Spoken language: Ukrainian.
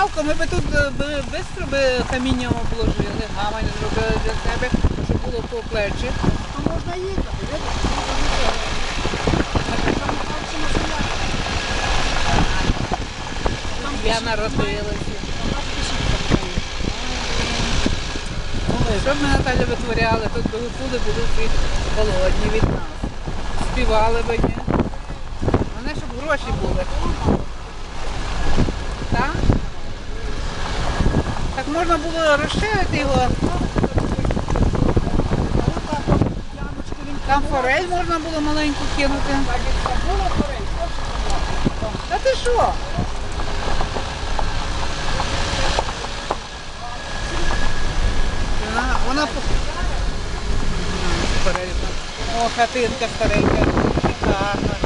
Наталко, ми би тут е, швидко би камінням обложили, гамань зробили для себе, щоб було по плечі. То можна їхати, видиш? Я народилася. Що б ми Наталя витворяли, тут були, були голодні від нас. Співали би, ні? Вони щоб гроші були. Можна було розширити його. Там форель можна було маленьку кинути. Та ти що? Вона, вона. О, хатинка старенька, шикарна.